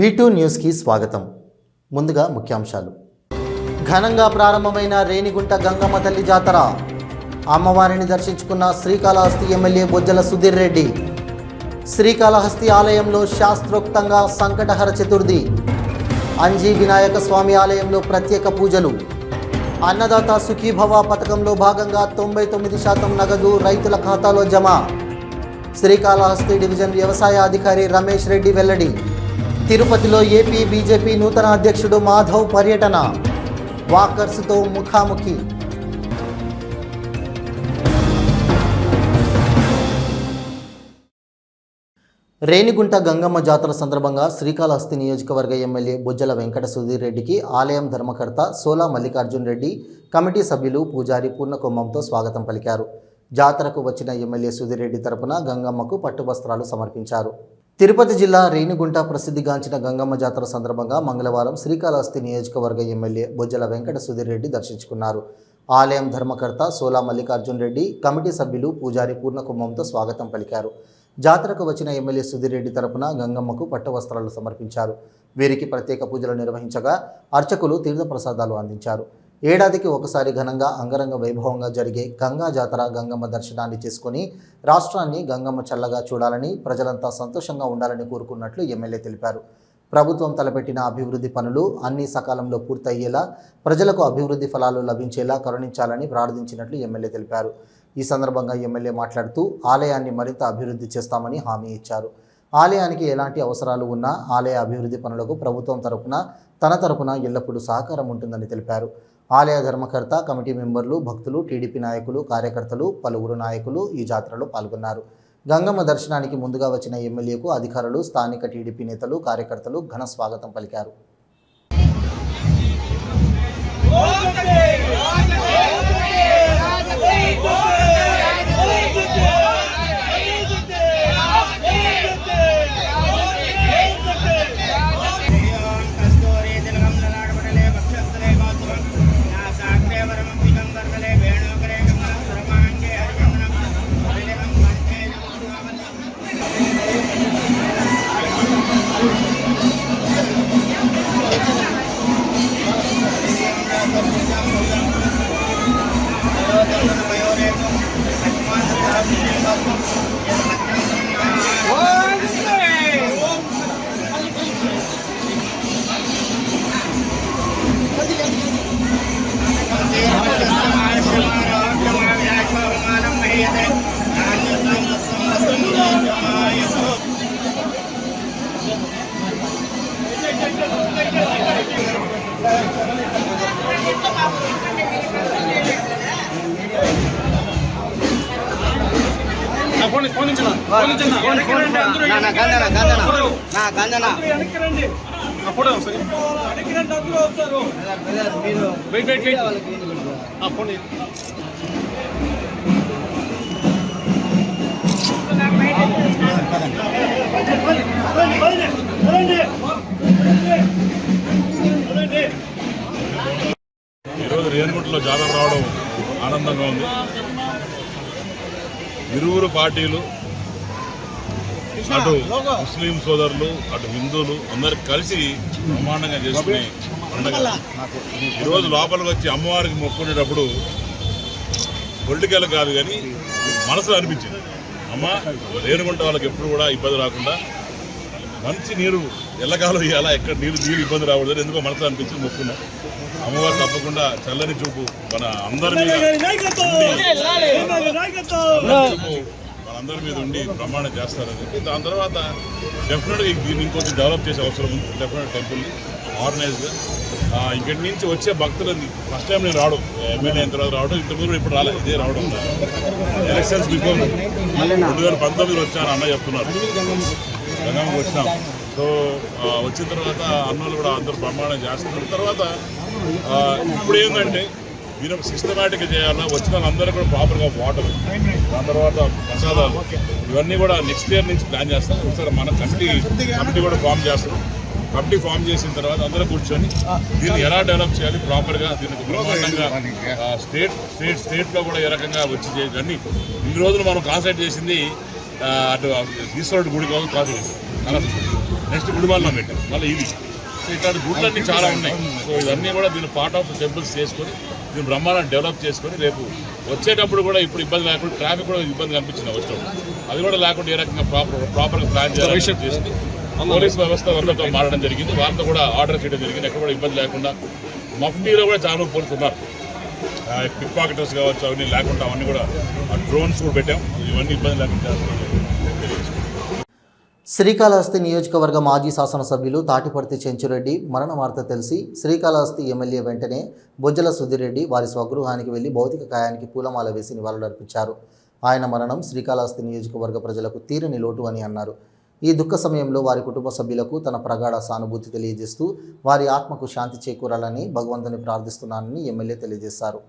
B2 న్యూస్కి స్వాగతం. ముందుగా ముఖ్యాంశాలు. ఘనంగా ప్రారంభమైన రేణిగుంట గంగమ్మ తల్లి జాతర. అమ్మవారిని దర్శించుకున్న శ్రీకాళహస్తి ఎమ్మెల్యే బొజ్జల సుధీర్ రెడ్డి. శ్రీకాళహస్తి ఆలయంలో శాస్త్రోక్తంగా సంకటహర చతుర్థి. అంజీ వినాయక స్వామి ఆలయంలో ప్రత్యేక పూజలు. అన్నదాత సుఖీభవ పథకంలో భాగంగా తొంభై తొమ్మిది శాతం నగదు రైతుల ఖాతాలో జమ. శ్రీకాళహస్తి డివిజన్ వ్యవసాయ అధికారి రమేష్ రెడ్డి వెల్లడి. తిరుపతిలో ఏపీ బీజేపీ నూతన అధ్యక్షుడు మాధవ్ పర్యటన. వాకర్స్తో ముఖాముఖి. రేణిగుంట గంగమ్మ జాతర సందర్భంగా శ్రీకాళహస్తి నియోజకవర్గ ఎమ్మెల్యే బుజ్జల వెంకట సుధీర్ రెడ్డికి ఆలయం ధర్మకర్త సోలా మల్లికార్జున్ రెడ్డి కమిటీ సభ్యులు పూజారి పూర్ణకుంభంతో స్వాగతం పలికారు. జాతరకు వచ్చిన ఎమ్మెల్యే సుధీర్ రెడ్డి తరపున గంగమ్మకు పట్టువస్త్రాలు సమర్పించారు. తిరుపతి జిల్లా రేణిగుంట ప్రసిద్ధిగాంచిన గంగమ్మ జాతర సందర్భంగా మంగళవారం శ్రీకాళహస్తి నియోజకవర్గ ఎమ్మెల్యే బొజ్జల వెంకట సుధీర్ రెడ్డి దర్శించుకున్నారు. ఆలయం ధర్మకర్త సోలా మల్లికార్జున్ రెడ్డి కమిటీ సభ్యులు పూజారి పూర్ణకుంభంతో స్వాగతం పలికారు. జాతరకు వచ్చిన ఎమ్మెల్యే సుధీర్ రెడ్డి తరపున గంగమ్మకు పట్టు వస్త్రాలు సమర్పించారు. వీరికి ప్రత్యేక పూజలు నిర్వహించగా అర్చకులు తీర్థప్రసాదాలు అందించారు. ఏడాదికి ఒకసారి ఘనంగా అంగరంగ వైభవంగా జరిగే గంగా జాతర గంగమ్మ దర్శనాన్ని చేసుకుని రాష్ట్రాన్ని గంగమ్మ చల్లగా చూడాలని ప్రజలంతా సంతోషంగా ఉండాలని కోరుకున్నట్లు ఎమ్మెల్యే తెలిపారు. ప్రభుత్వం తలపెట్టిన అభివృద్ధి పనులు అన్ని సకాలంలో పూర్తయ్యేలా ప్రజలకు అభివృద్ధి ఫలాలు లభించేలా కరుణించాలని ప్రార్థించినట్లు ఎమ్మెల్యే తెలిపారు. ఈ సందర్భంగా ఎమ్మెల్యే మాట్లాడుతూ ఆలయాన్ని మరింత అభివృద్ధి చేస్తామని హామీ ఇచ్చారు. ఆలయానికి ఎలాంటి అవసరాలు ఉన్నా ఆలయ అభివృద్ధి పనులకు ప్రభుత్వం తరపున తన తరపున ఎల్లప్పుడూ సహకారం ఉంటుందని తెలిపారు. ఆలయ ధర్మకర్త కమిటీ మెంబర్లు భక్తులు టీడీపీ నాయకులు కార్యకర్తలు పలువురు నాయకులు ఈ జాతరలో పాల్గొన్నారు. గంగమ్మ దర్శనానికి ముందుగా వచ్చిన ఎమ్మెల్యేకు అధికారులు స్థానిక టీడీపీ నేతలు కార్యకర్తలు ఘన స్వాగతం పలికారు. ఫోటో. ఒకసారి. మీరు వెయిట్ వెయిట్ వెయిట్ ఆ ఫోన్ ఇ- ఈరోజు రేణుగుంటలో జాతర రావడం ఆనందంగా ఉంది. ఇరువురు పార్టీలు అటు ముస్లిం సోదరులు అటు హిందువులు అందరు కలిసి బ్రహ్మాండంగా చేసుకునే పండుగ. ఈరోజు లోపలికి వచ్చి అమ్మవారికి మొక్కునేటప్పుడు పొలిటికల్ కాదు కానీ మనసులో అనిపించింది. అమ్మ రేణుగుంట వాళ్ళకి ఎప్పుడు కూడా ఇబ్బంది రాకుండా మంచి నీరు ఎల్లకాలం ఇవ్వాలా ఎక్కడ నీరు నీరు ఇబ్బంది రాకూడదు ఎందుకో మనసులో అనిపించింది మొక్కున్నా అమ్మవారు తప్పకుండా చల్లని చూపు మన అందరి మీద. చల్లని చూపు. అందరి మీద ఉండి ప్రమాణం చేస్తారని చెప్పి దాని తర్వాత డెఫినెట్గా దీన్ని ఇంకొంచెం డెవలప్ చేసే అవసరం ఉంది. డెఫినెట్ టెంపుల్ని ఆర్గనైజ్గా ఇక్కడి నుంచి వచ్చే భక్తులని ఫస్ట్ టైం నేను రావడం ఎమ్మెల్యే అయిన తర్వాత రావడం ఇంతకుముందు ఇప్పుడు రాలేదు ఇదే రావడం. ఎలక్షన్స్ బిఫోర్ రెండు వేల పంతొమ్మిదిలో వచ్చాను అన్న చెప్తున్నారు. గంగమ్మకి వచ్చినాం. సో వచ్చిన తర్వాత అన్నలు కూడా అందరూ ప్రమాణం చేస్తున్నారు. తర్వాత ఇప్పుడు ఏంటంటే దీని సిస్టమేటిక్గా చేయాలన్నా వచ్చిన వాళ్ళందరూ కూడా ప్రాపర్గా వాటర్ దాని తర్వాత ప్రసాదాలు ఇవన్నీ కూడా నెక్స్ట్ ఇయర్ నుంచి ప్లాన్ చేస్తాం. ఒకసారి మన కమిటీ కమిటీ కూడా ఫామ్ చేస్తాం. కమిటీ ఫామ్ చేసిన తర్వాత అందరూ కూర్చొని దీన్ని ఎలా డెవలప్ చేయాలి ప్రాపర్గా దీనికి బ్రహ్మాండంగా స్టేట్ స్టేట్ స్టేట్లో కూడా ఏ రకంగా వచ్చి చేయాలి ఇన్ని రోజులు మనం కాన్సన్ట్రేట్ చేసింది అటు ఈశ్వరుడు గుడి కోసం కాన్సన్ట్రేట్ నెక్స్ట్ గుడివాళ్ళలో పెట్టాం. మళ్ళీ ఇది. సో ఇట్లాంటి గుడ్లన్నీ చాలా ఉన్నాయి. సో ఇవన్నీ కూడా దీన్ని పార్ట్ ఆఫ్ టెంపుల్స్ చేసుకొని దీన్ని బ్రహ్మాండం డెవలప్ చేసుకొని రేపు వచ్చేటప్పుడు కూడా ఇప్పుడు ఇబ్బంది లేకుండా ట్రాఫిక్ కూడా ఇబ్బంది కనిపించింది వచ్చేటప్పుడు అది కూడా లేకుండా ఏ రకంగా ప్రాపర్ ప్రాపర్గా ప్లాన్ చేయాలి చేసి పోలీస్ వ్యవస్థ వాళ్ళతో మారడం జరిగింది. వాళ్ళతో కూడా ఆర్డర్ చేయడం జరిగింది. ఎక్కడ కూడా ఇబ్బంది లేకుండా మఫ్టీలో కూడా చాలా పోలీసులు ఉన్నారు. పిక్ పాకెటర్స్ కావచ్చు అవన్నీ లేకుండా అవన్నీ కూడా డ్రోన్స్ కూడా పెట్టాం. ఇవన్నీ ఇబ్బంది లేకుండా శ్రీకాళహస్తి నియోజకవర్గ మాజీ శాసనసభ్యులు తాటిపర్తి చెంచురెడ్డి మరణ వార్త తెలిసి శ్రీకాళహస్తి ఎమ్మెల్యే వెంటనే బొజ్జల సుధిరెడ్డి వారి స్వగృహానికి వెళ్ళి భౌతిక కాయానికి పూలమాల వేసి నివాళులర్పించారు. ఆయన మరణం శ్రీకాళహస్తి నియోజకవర్గ ప్రజలకు తీరని లోటు అని అన్నారు. ఈ దుఃఖ సమయంలో వారి కుటుంబ సభ్యులకు తన ప్రగాఢ సానుభూతి తెలియజేస్తూ వారి ఆత్మకు శాంతి చేకూరాలని భగవంతుని ప్రార్థిస్తున్నానని ఎమ్మెల్యే తెలియజేశారు.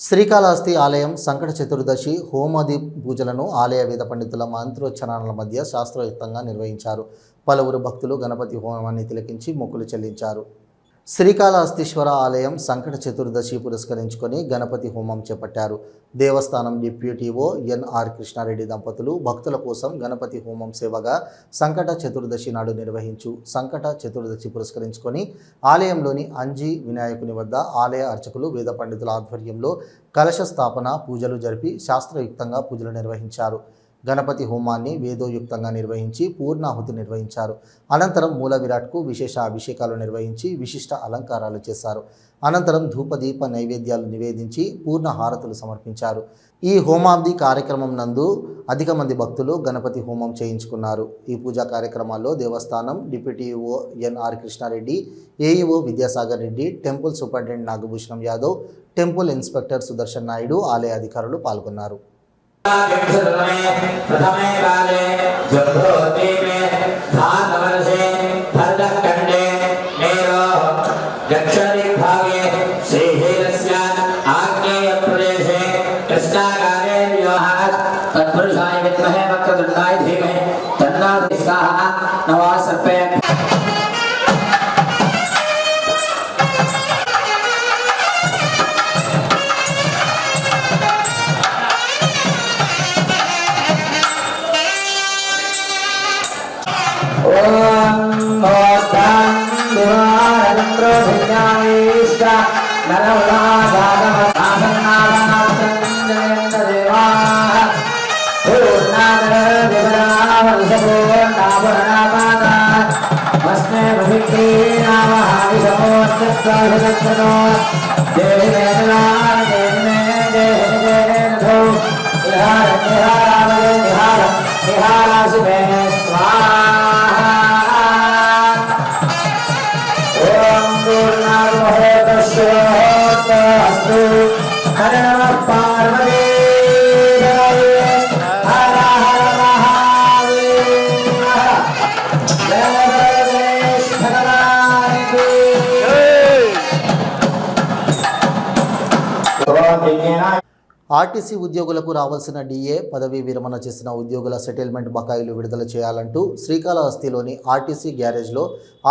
శ్రీకాళహస్తి ఆలయం సంకట చతుర్దశి హోమాది పూజలను ఆలయ వేద పండితుల మంత్రోచ్చరణల మధ్య శాస్త్రయుక్తంగా నిర్వహించారు. పలువురు భక్తులు గణపతి హోమాన్ని తిలకించి మొక్కులు చెల్లించారు. శ్రీకాళహస్తీశ్వర ఆలయం సంకట చతుర్దశి పురస్కరించుకొని గణపతి హోమం చేపట్టారు. దేవస్థానం డిప్యూటీఓ ఎన్ఆర్ కృష్ణారెడ్డి దంపతులు భక్తుల కోసం గణపతి హోమం సేవగా సంకట చతుర్దశి నాడు నిర్వహించు సంకట చతుర్దశి పురస్కరించుకొని ఆలయంలోని అంజీ వినాయకుని వద్ద ఆలయ అర్చకులు వేద పండితుల ఆధ్వర్యంలో కలశ స్థాపన పూజలు జరిపి శాస్త్రయుక్తంగా పూజలు నిర్వహించారు. గణపతి హోమాన్ని వేదోయుక్తంగా నిర్వహించి పూర్ణాహుతి నిర్వహించారు. అనంతరం మూల విరాట్కు విశేష అభిషేకాలు నిర్వహించి విశిష్ట అలంకారాలు చేశారు. అనంతరం ధూపదీప నైవేద్యాలు నివేదించి పూర్ణ హారతులు సమర్పించారు. ఈ హోమాబ్ది కార్యక్రమం నందు అధిక మంది భక్తులు గణపతి హోమం చేయించుకున్నారు. ఈ పూజా కార్యక్రమాల్లో దేవస్థానం deputy EO NR Krishnareddy AEO Vidyasagar Reddy temple superintendent Nagabhushanam Yadav temple inspector Sudarshan Naidu ఆలయ అధికారులు పాల్గొన్నారు. प्रथमे काले जम्भोति में धातवर्षे पूर्णार्महोदस्योहोतस्तु हर नमः ఆర్టీసీ ఉద్యోగులకు రావాల్సిన డిఏ పదవీ విరమణ చేసిన ఉద్యోగుల సెటిల్మెంట్ బకాయిలు విడుదల చేయాలంటూ శ్రీకాళహస్తిలోని ఆర్టీసీ గ్యారేజ్లో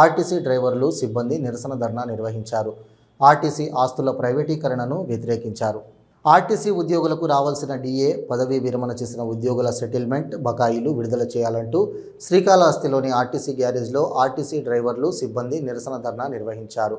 ఆర్టీసీ డ్రైవర్లు సిబ్బంది నిరసన ధర్నా నిర్వహించారు. ఆర్టీసీ ఆస్తుల ప్రైవేటీకరణను వ్యతిరేకించారు. ఆర్టీసీ ఉద్యోగులకు రావాల్సిన డిఏ పదవీ విరమణ చేసిన ఉద్యోగుల సెటిల్మెంట్ బకాయిలు విడుదల చేయాలంటూ శ్రీకాళహస్తిలోని ఆర్టీసీ గ్యారేజ్లో ఆర్టీసీ డ్రైవర్లు సిబ్బంది నిరసన ధర్నా నిర్వహించారు.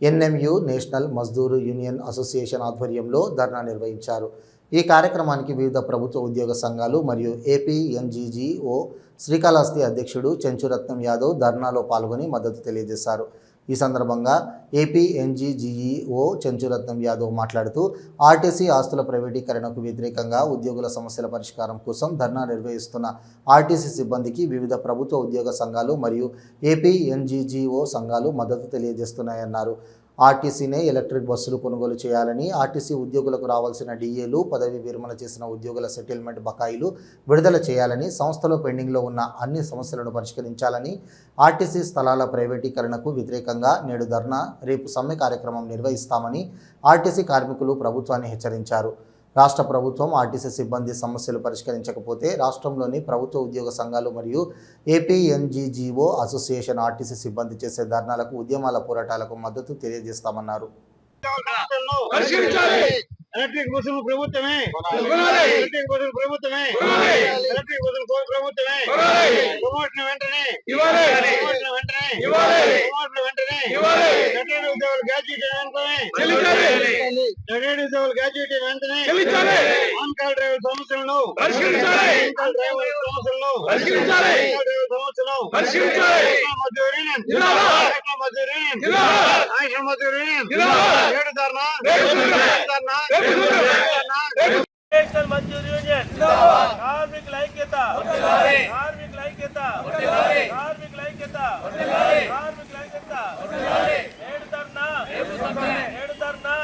NMU national Mazdoor union association ఆధ్వర్యంలో ధర్నా నిర్వహించారు. ఈ కార్యక్రమానికి వివిధ ప్రభుత్వ ఉద్యోగ సంఘాలు మరియు ఏపీ ఎంజీజీఓ శ్రీకాళహస్తి అధ్యక్షుడు చెంచురత్నం యాదవ్ ధర్నాలో పాల్గొని మద్దతు తెలియజేశారు. ఈ సందర్భంగా ఏపీ ఎన్జీజీఈఓ చెంచురత్నం యాదవ్ మాట్లాడుతూ ఆర్టీసీ ఆస్తుల ప్రైవేటీకరణకు వ్యతిరేకంగా ఉద్యోగుల సమస్యల పరిష్కారం కోసం ధర్నా నిర్వహిస్తున్న ఆర్టీసీ సిబ్బందికి వివిధ ప్రభుత్వ ఉద్యోగ సంఘాలు మరియు ఏపీ ఎన్జీజీఓ సంఘాలు మద్దతు తెలియజేస్తున్నాయన్నారు. ఆర్టీసీనే ఎలక్ట్రిక్ బస్సులు కొనుగోలు చేయాలని ఆర్టీసీ ఉద్యోగులకు రావాల్సిన డిఏలు పదవి విరమణ చేసిన ఉద్యోగుల సెటిల్మెంట్ బకాయిలు విడుదల చేయాలని సంస్థలో పెండింగ్లో ఉన్న అన్ని సమస్యలను పరిష్కరించాలని ఆర్టీసీ స్థలాల ప్రైవేటీకరణకు వ్యతిరేకంగా నేడు ధర్నా రేపు సమ్మె కార్యక్రమం నిర్వహిస్తామని ఆర్టీసీ కార్మికులు ప్రభుత్వాన్ని హెచ్చరించారు. రాష్ట్ర ప్రభుత్వం ఆర్టీసీ సిబ్బంది సమస్యలు పరిష్కరించకపోతే రాష్ట్రంలోని ప్రభుత్వ ఉద్యోగ సంఘాలు మరియు ఏపీ ఎన్జీజీఓ అసోసియేషన్ ఆర్టీసీ సిబ్బంది చేసే ధర్నాలకు ఉద్యమాల పోరాటాలకు మద్దతు తెలియజేస్తామన్నారు. ఎలక్ట్రిక్ బస్సులు ప్రభుత్వమే. ఎలక్ట్రిక్ బస్సులు ప్రభుత్వమే. ఎలక్ట్రిక్ బస్సులు ప్రభుత్వమే. ప్రమోషన్ వెంటనే. ప్రమోషన్ వెంటనే. ప్రమోషన్ వెంటనే. రిటైర్డ్ ఉద్యోగులు గ్రాడ్యుయేట్ వెంటనే. రిటైర్డ్ ఉద్యోగులు గ్రాడ్యుయేట్ వెంటనే. ఆన్ కాల్ డ్రైవర్ సమస్యలను. డ్రైవర్ సమస్యలను. నేషనల్ మజ్దూర్ యూనియన్ కార్మికుల ఐక్యత కార్మికుల ఐక్యత. కార్మికుల ఐక్యత. కార్మికుల ఐక్యత. ఏడు ధర్నా. ఏడు ధర్నా.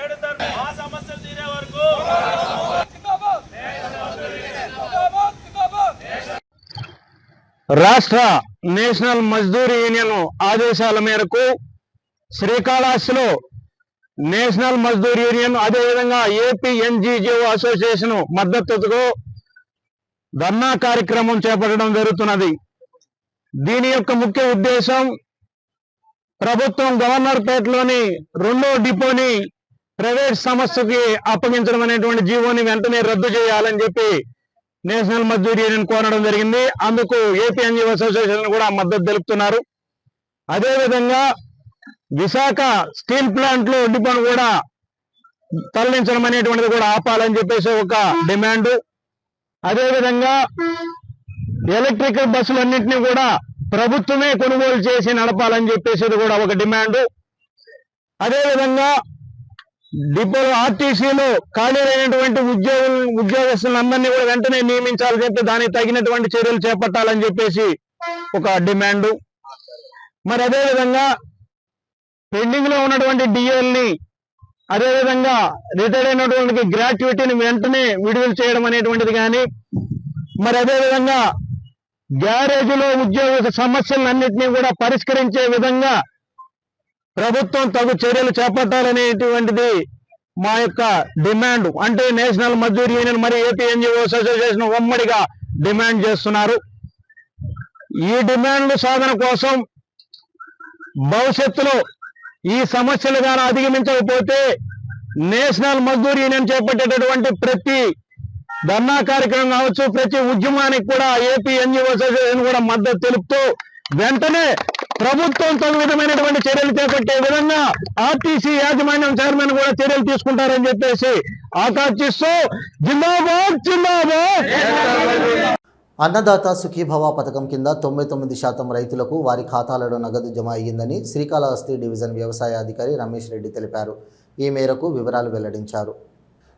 ఏడు ధర్నా. మా సమస్యలు తీరే వరకు. రాష్ట్ర నేషనల్ మజ్దూర్ యూనియన్ ఆదేశాల మేరకు శ్రీకాళహస్తిలో నేషనల్ మజ్దూర్ యూనియన్ అదేవిధంగా ఏపీ ఎన్జిఓ అసోసియేషన్ మద్దతుతో ధర్నా కార్యక్రమం చేపట్టడం జరుగుతున్నది. దీని యొక్క ముఖ్య ఉద్దేశం ప్రభుత్వం గవర్నర్పేటలోని రెండో డిపోని ప్రైవేట్ సంస్థకి అప్పగించడం అనేటువంటి జీవోని వెంటనే రద్దు చేయాలని చెప్పి నేషనల్ మజ్దూర్ యూనియన్ కోరడం జరిగింది. అందుకు ఏపీ ఎన్జిఓ అసోసియేషన్ కూడా మద్దతు తెలుపుతున్నారు. అదేవిధంగా విశాఖ స్టీల్ ప్లాంట్లో డిపోను కూడా తరలించడం అనేటువంటిది కూడా ఆపాలని చెప్పేసి ఒక డిమాండ్. అదేవిధంగా ఎలక్ట్రికల్ బస్సులన్నింటినీ కూడా ప్రభుత్వమే కొనుగోలు చేసి నడపాలని చెప్పేసి కూడా ఒక డిమాండ్. అదేవిధంగా డిపోలో ఆర్టీసీలో ఖాళీ అయినటువంటి ఉద్యోగులు ఉద్యోగస్తులందరినీ కూడా వెంటనే నియమించాలని చెప్పి దానికి తగినటువంటి చర్యలు చేపట్టాలని చెప్పేసి ఒక డిమాండ్. మరి అదే విధంగా పెండింగ్లో ఉన్నటువంటి డిఎల్ని అదేవిధంగా రిటైర్ అయినటువంటి గ్రాట్యుటీని వెంటనే విడుదల చేయడం అనేటువంటిది కానీ మరి అదేవిధంగా గ్యారేజీలో ఉద్యోగ సమస్యలన్నింటినీ కూడా పరిష్కరించే విధంగా ప్రభుత్వం తగు చర్యలు చేపట్టాలనేటువంటిది మా యొక్క డిమాండ్. అంటే నేషనల్ మజ్దూర్ యూనియన్ మరియు ఏపీ ఎన్జిఓస్ అసోసియేషన్ ఉమ్మడిగా డిమాండ్ చేస్తున్నారు. ఈ డిమాండ్ల సాధన కోసం భవిష్యత్తులో ఈ సమస్యలు కానీ అధిగమించకపోతే నేషనల్ మజ్దూర్ యూనియన్ చేపట్టేటటువంటి ప్రతి ధర్నా కార్యక్రమం కావచ్చు ప్రతి ఉద్యమానికి కూడా ఏపీ ఎన్జిఓ అసోసియేషన్ కూడా మద్దతు తెలుపుతూ వెంటనే ప్రభుత్వం తగు విధమైనటువంటి చర్యలు చేపట్టే విధంగా ఆర్టీసీ యాజమాన్యం చైర్మన్ కూడా చర్యలు తీసుకుంటారని చెప్పేసి ఆకాంక్షిస్తూ జిందాబాద్ జిందాబాద్! అన్నదాత సుఖీభవ పథకం కింద తొంభై తొమ్మిది శాతం రైతులకు వారి ఖాతాలలో నగదు జమ అయ్యిందని శ్రీకాళహస్తి డివిజన్ వ్యవసాయ అధికారి రమేష్ రెడ్డి తెలిపారు. ఈ మేరకు వివరాలు వెల్లడించారు.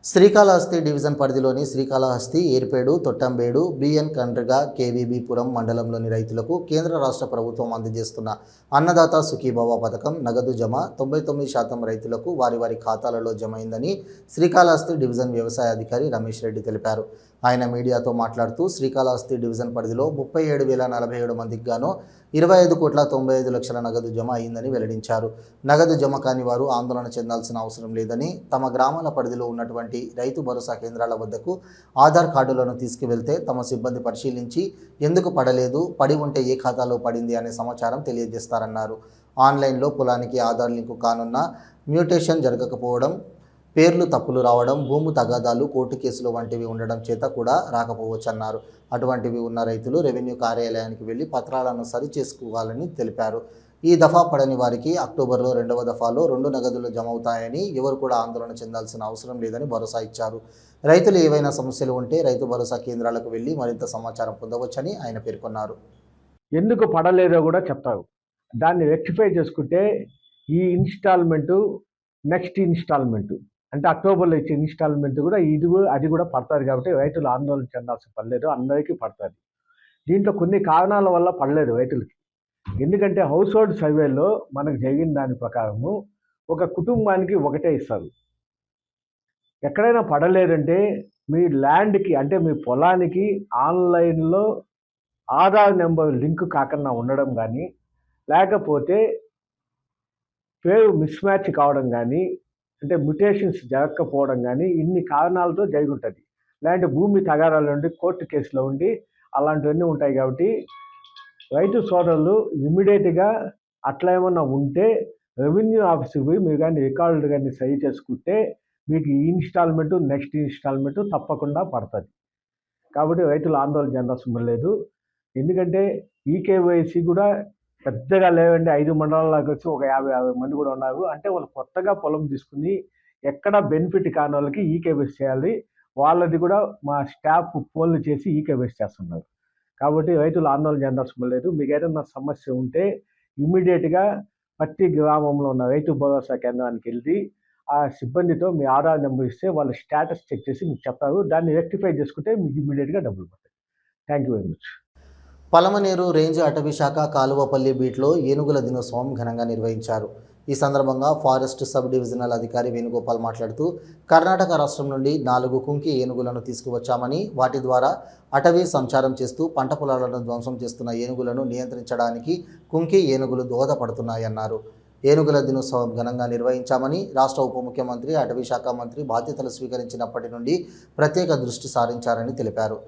శ్రీకాళహస్తి డివిజన్ పరిధిలోని శ్రీకాళహస్తి ఏర్పేడు తొట్టంబేడు బిఎన్ కండ్రిగా కేవీబీపురం మండలంలోని రైతులకు కేంద్ర రాష్ట్ర ప్రభుత్వం అందజేస్తున్న అన్నదాత సుఖీభవ పథకం నగదు జమ తొంభై తొమ్మిది శాతం రైతులకు వారి వారి ఖాతాలలో జమైందని శ్రీకాళహస్తి డివిజన్ వ్యవసాయ అధికారి రమేష్ రెడ్డి తెలిపారు. ఆయన మీడియాతో మాట్లాడుతూ శ్రీకాళహస్తి డివిజన్ పరిధిలో ముప్పై ఏడు వేల నలభై ఏడు మందికి గాను ఇరవై ఐదు కోట్ల తొంభై ఐదు లక్షల నగదు జమ అయిందని వెల్లడించారు. నగదు జమ కాని వారు ఆందోళన చెందాల్సిన అవసరం లేదని తమ గ్రామాల పరిధిలో ఉన్నటువంటి రైతు భరోసా కేంద్రాల వద్దకు ఆధార్ కార్డులను తీసుకువెళ్తే తమ సిబ్బంది పరిశీలించి ఎందుకు పడలేదు పడి ఉంటే ఏ ఖాతాలో పడింది అనే సమాచారం తెలియజేస్తారన్నారు. ఆన్లైన్లో పొలానికి ఆధార్ లింకు కానున్న మ్యూటేషన్ జరగకపోవడం పేర్లు తప్పులు రావడం భూము తగాదాలు కోర్టు కేసులు వంటివి ఉండడం చేత కూడా రాకపోవచ్చన్నారు. అటువంటివి ఉన్న రైతులు రెవెన్యూ కార్యాలయానికి వెళ్ళి పత్రాలను సరి చేసుకోవాలని తెలిపారు. ఈ దఫా పడని వారికి అక్టోబర్లో రెండవ దఫాలో రెండు నగదులు జమ అవుతాయని ఎవరు కూడా ఆందోళన చెందాల్సిన అవసరం లేదని భరోసా ఇచ్చారు. రైతులు ఏవైనా సమస్యలు ఉంటే రైతు భరోసా కేంద్రాలకు వెళ్ళి మరింత సమాచారం పొందవచ్చని ఆయన పేర్కొన్నారు. ఎందుకు పడలేదో కూడా చెప్తారు. దాన్ని రెక్టిఫై చేసుకుంటే ఈ ఇన్స్టాల్మెంటు నెక్స్ట్ ఇన్స్టాల్మెంటు. అంటే అక్టోబర్లో ఇచ్చే ఇన్స్టాల్మెంట్ కూడా ఇది కూడా అది కూడా పడుతుంది కాబట్టి రైతులు ఆందోళన చెందాల్సిన పడలేదు అందరికీ పడుతుంది. దీంట్లో కొన్ని కారణాల వల్ల పడలేదు రైతులకి. ఎందుకంటే హౌస్ హోల్డ్ సర్వేలో మనకు జరిగిన దాని ప్రకారము ఒక కుటుంబానికి ఒకటే ఇస్తారు. ఎక్కడైనా పడలేదంటే మీ ల్యాండ్కి అంటే మీ పొలానికి ఆన్లైన్లో ఆధార్ నెంబర్ లింక్ కాకుండా ఉండడం కానీ లేకపోతే పేరు మిస్ మ్యాచ్ కావడం కానీ అంటే మ్యుటేషన్స్ జరగకపోవడం కానీ ఇన్ని కారణాలతో జరిగి ఉంటుంది లేదంటే భూమి తగాదాలు ఉండి కోర్టు కేసులో ఉండి అలాంటివన్నీ ఉంటాయి కాబట్టి రైతు సోదరులు ఇమ్మీడియట్గా అట్లా ఏమన్నా ఉంటే రెవెన్యూ ఆఫీస్కి పోయి మీరు కానీ రికార్డులు కానీ సరి చేసుకుంటే మీకు ఈ ఇన్స్టాల్మెంటు నెక్స్ట్ ఇన్స్టాల్మెంటు తప్పకుండా పడుతుంది. కాబట్టి రైతులు ఆందోళన చెందాల్సిన లేదు. ఎందుకంటే ఈకేవైసీ కూడా పెద్దగా లేవండి. ఐదు మండలాలకు వచ్చి ఒక యాభై యాభై మంది కూడా ఉన్నారు. అంటే వాళ్ళు కొత్తగా పొలం తీసుకుని ఎక్కడ బెనిఫిట్ కాని వాళ్ళకి ఈకేవైసీ చేయాలి. వాళ్ళది కూడా మా స్టాఫ్ ఫోన్లు చేసి ఈకేవైసీ చేస్తున్నారు. కాబట్టి రైతులు ఆందోళన చెందాల్సిన లేదు. మీకు ఏదైనా సమస్య ఉంటే ఇమ్మీడియట్గా ప్రతి గ్రామంలో ఉన్న రైతు భరోసా కేంద్రానికి వెళ్ళి ఆ సిబ్బందితో మీ ఆధార్ నెంబర్ ఇస్తే వాళ్ళ స్టేటస్ చెక్ చేసి మీకు చెప్తారు. దాన్ని రెక్టిఫై చేసుకుంటే మీకు ఇమ్మీడియట్గా డబ్బులు పడతాయి. Thank you very much. Palamaner range అటవీ శాఖ కాలువపల్లి బీట్లో ఏనుగుల దినోత్సవం ఘనంగా నిర్వహించారు. ఈ సందర్భంగా ఫారెస్ట్ సబ్ డివిజనల్ అధికారి వేణుగోపాల్ మాట్లాడుతూ కర్ణాటక రాష్ట్రం నుండి నాలుగు కుంకి ఏనుగులను తీసుకువచ్చామని వాటి ద్వారా అటవీ సంచారం చేస్తూ పంట పొలాలను ధ్వంసం చేస్తున్న ఏనుగులను నియంత్రించడానికి కుంకి ఏనుగులు దోహదపడుతున్నాయన్నారు. ఏనుగుల దినోత్సవం ఘనంగా నిర్వహించామని రాష్ట్ర ఉప ముఖ్యమంత్రి అటవీ శాఖ మంత్రి బాధ్యతలు స్వీకరించినప్పటి నుండి ప్రత్యేక దృష్టి సారించారని తెలిపారు.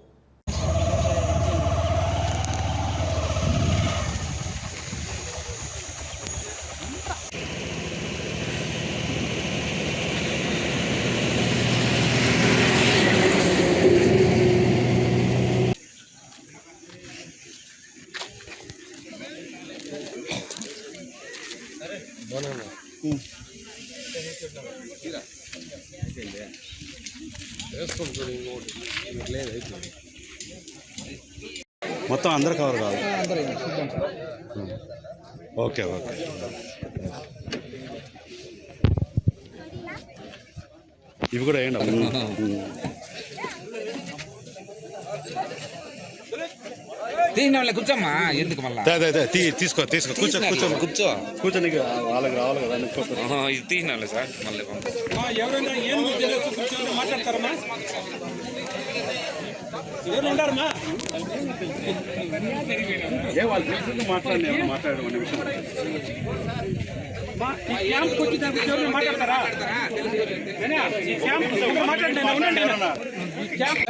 మొత్తం అందరు కవర్ కావాలి ఓకే ఓకే ఇవి కూడా వేయండి తీసిన కూర్చోమ్మా. ఎందుకు మళ్ళా? అదే అదే అదే తీ తీసుకో తీసుకో కూర్చో కూర్చో. కూర్చో. కూర్చో నీకు వాళ్ళకి రావాలి కదా ఇది తీసిన సార్ మళ్ళీ ఎవరైనా తెలియదు కూర్చొని మాట్లాడతారమ్మా. ఎవరు ఉండారమ్మా ఏ వాళ్ళు తెలిసింది మాట్లాడి మాట్లాడడం అనే విషయం ఈ క్యాంప్ వచ్చి దాని గురించి ఎవరైనా మాట్లాడతారా? నేనా? ఈ క్యాంప్ ఎవరు మాట్లాడండి నేను ఉండండి నేను. ఈ క్యాంప్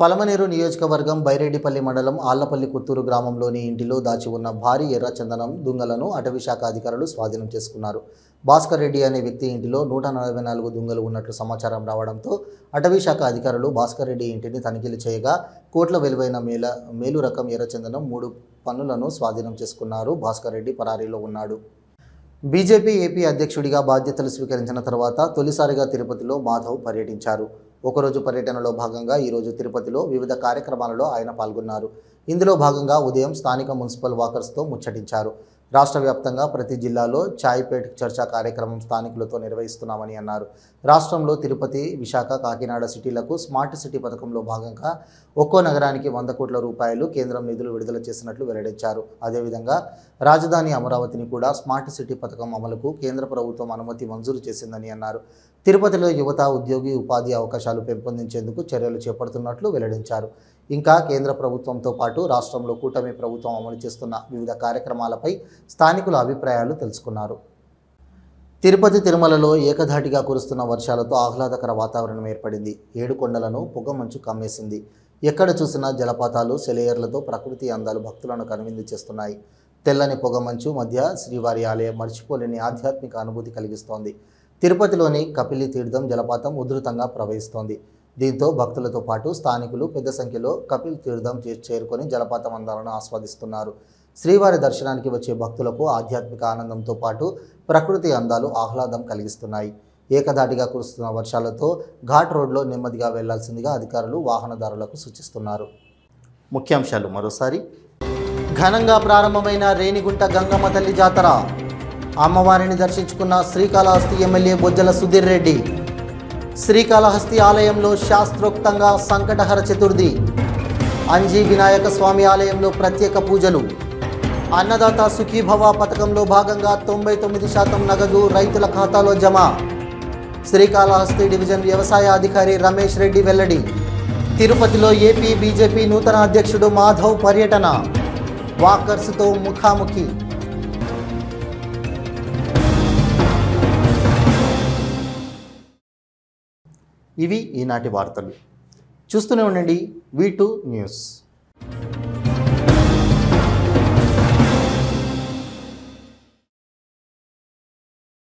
పలమనేరు నియోజకవర్గం బైరెడ్డిపల్లి మండలం ఆళ్ళపల్లి కుత్తూరు గ్రామంలోని ఇంటిలో దాచి ఉన్న భారీ ఎర్ర చందనం దుంగలను అటవీ శాఖ అధికారులు స్వాధీనం చేసుకున్నారు. భాస్కర్ రెడ్డి అనే వ్యక్తి ఇంటిలో నూట నలభై నాలుగు దుంగలు ఉన్నట్లు సమాచారం రావడంతో అటవీశాఖ అధికారులు భాస్కర్ రెడ్డి ఇంటిని తనిఖీలు చేయగా కోట్ల విలువైన మేల మేలు రకం ఎర్రచందనం మూడు పన్నులను స్వాధీనం చేసుకున్నారు. భాస్కర్ రెడ్డి పరారీలో ఉన్నాడు. బీజేపీ ఏపీ అధ్యక్షుడిగా బాధ్యతలు స్వీకరించిన తర్వాత తొలిసారిగా తిరుపతిలో మాధవ్ పర్యటించారు. ఒకరోజు పర్యటనలో భాగంగా ఈరోజు తిరుపతిలో వివిధ కార్యక్రమాలలో ఆయన పాల్గొన్నారు. ఇందులో భాగంగా ఉదయం స్థానిక మున్సిపల్ వాకర్స్తో ముచ్చటించారు. రాష్ట్ర వ్యాప్తంగా ప్రతి జిల్లాలో ఛాయ్పేట్ చర్చా కార్యక్రమం స్థానికులతో నిర్వహిస్తున్నామని అన్నారు. రాష్ట్రంలో తిరుపతి విశాఖ కాకినాడ సిటీలకు స్మార్ట్ సిటీ పథకంలో భాగంగా ఒక్కో నగరానికి వంద కోట్ల రూపాయలు కేంద్రం నిధులు విడుదల చేసినట్లు వెల్లడించారు. అదేవిధంగా రాజధాని అమరావతిని కూడా స్మార్ట్ సిటీ పథకం అమలుకు కేంద్ర ప్రభుత్వం అనుమతి మంజూరు చేసిందని అన్నారు. తిరుపతిలో యువత ఉద్యోగి ఉపాధి అవకాశాలు పెంపొందించేందుకు చర్యలు చేపడుతున్నట్లు వెల్లడించారు. ఇంకా కేంద్ర ప్రభుత్వంతో పాటు రాష్ట్రంలో కూటమి ప్రభుత్వం అమలు చేస్తున్న వివిధ కార్యక్రమాలపై స్థానికుల అభిప్రాయాలు తెలుసుకున్నారు. తిరుపతి తిరుమలలో ఏకధాటిగా కురుస్తున్న వర్షాలతో ఆహ్లాదకర వాతావరణం ఏర్పడింది. ఏడు కొండలను పొగమంచు కమ్మేసింది. ఎక్కడ చూసినా జలపాతాలు సెలయర్లతో ప్రకృతి అందాలు భక్తులను కనువిందు చేస్తున్నాయి. తెల్లని పొగమంచు మధ్య శ్రీవారి ఆలయం మర్చిపోలేని ఆధ్యాత్మిక అనుభూతి కలిగిస్తోంది. తిరుపతిలోని కపిలి తీర్థం జలపాతం ఉధృతంగా ప్రవహిస్తోంది. దీంతో భక్తులతో పాటు స్థానికులు పెద్ద సంఖ్యలో కపిల్ తీర్థం చే- చేరుకొని జలపాతం అందాలను ఆస్వాదిస్తున్నారు. శ్రీవారి దర్శనానికి వచ్చే భక్తులకు ఆధ్యాత్మిక ఆనందంతో పాటు ప్రకృతి అందాలు ఆహ్లాదం కలిగిస్తున్నాయి. ఏకధాటిగా కురుస్తున్న వర్షాలతో ఘాట్ రోడ్లో నెమ్మదిగా వెళ్ళాల్సిందిగా అధికారులు వాహనదారులకు సూచిస్తున్నారు. ముఖ్యాంశాలు మరోసారి. ఘనంగా ప్రారంభమైన రేణిగుంట గంగమ్మ తల్లి జాతర. అమ్మవారిని దర్శించుకున్న శ్రీకాళహస్తి ఎమ్మెల్యే బొజ్జల సుధీర్ రెడ్డి. శ్రీకాళహస్తి ఆలయంలో శాస్త్రోక్తంగా సంకటహర చతుర్థి. అంజీ వినాయక స్వామి ఆలయంలో ప్రత్యేక పూజలు. అన్నదాత సుఖీభవ పథకంలో భాగంగా తొంభై తొమ్మిది శాతం నగదు రైతుల ఖాతాలో జమ. శ్రీకాళహస్తి డివిజన్ వ్యవసాయ అధికారి రమేష్ రెడ్డి వెల్లడి. తిరుపతిలో ఏపీ బీజేపీ నూతన అధ్యక్షుడు మాధవ్ పర్యటన. వాకర్స్తో ముఖాముఖి. ఇవి ఈనాటి వార్తలు. చూస్తూనే ఉండండి వీ టూ న్యూస్.